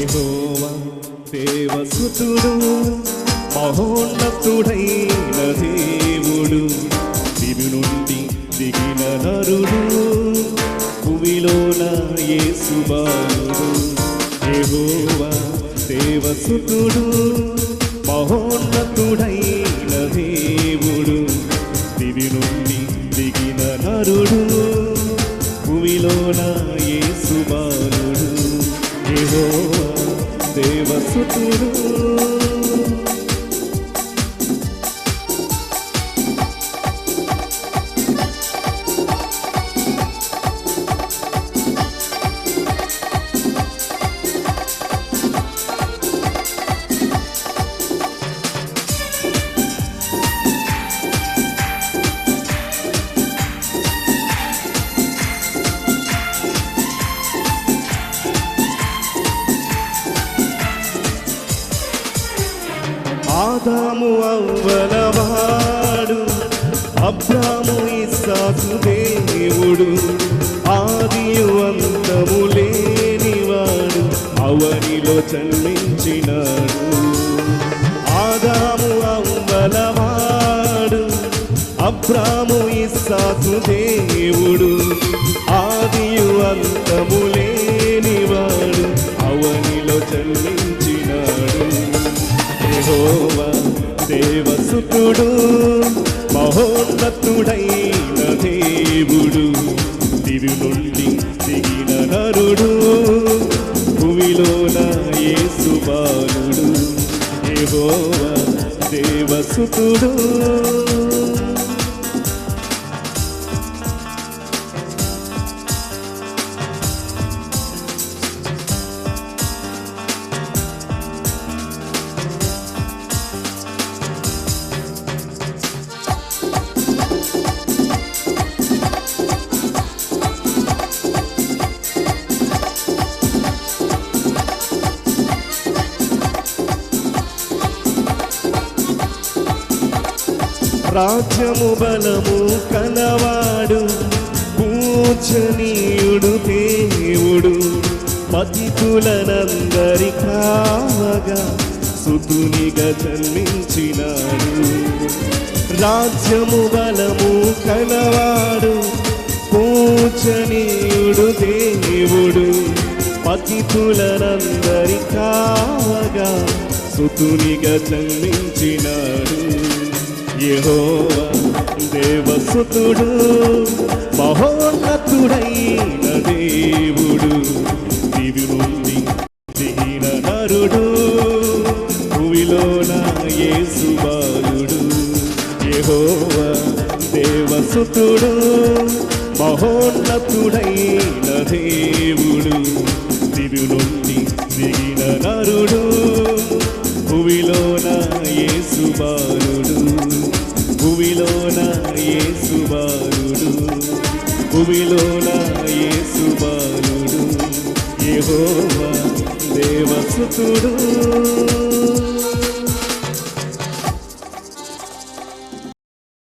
యహోవ దేవసుతుడు మహోన్నతుడైన దేవుడు. దివి నుండి దిగిన నరుడు భూమిలోన యేసుబాలుడు యహోవ దేవసుతుడు మహోన్న దేవసుతుడు ఆదాము అవ్వలవాడు అబ్రాము ఇస్సాకు దేవుడు ఆదియు అంతము లేనివాడు అవనిలో జన్మించినాడు. ఆదాము అవ్వలవాడు అబ్రాము ఇస్సాకు దేవుడు ఆదియు అంతము లేని దేవసుతుడు మహోన్నతుడైన దేవుడు దివి నుండి దిగిన నరుడు భూమిలోన యేసు బాలుడు యెహోవా దేవసుతుడు. రాజ్యము బలము కలవాడు పూజనీయుడు దేవుడు. పతితులనందరి కావగా సుతునిగా జన్మించినాడు. రాజ్యము బలము కలవాడు పూజనీయుడు దేవుడు. పతితులనందరి కావగా సుతునిగా జన్మించినాడు. యెహోవా దేవసుతుడు మహోన్నతుడైన దేవుడు దివి నుండి దిగిన నరుడు భూమిలోన యేసు బాలుడు. దేవసుతుడు మహోన్నతుడైన దేవుడు దివి నుండి దిగిన నరుడు భూమిలోన యేసు యేసుబాలుడు భూమిలోన యేసుబాలుడు యెహోవా దేవసుతుడు.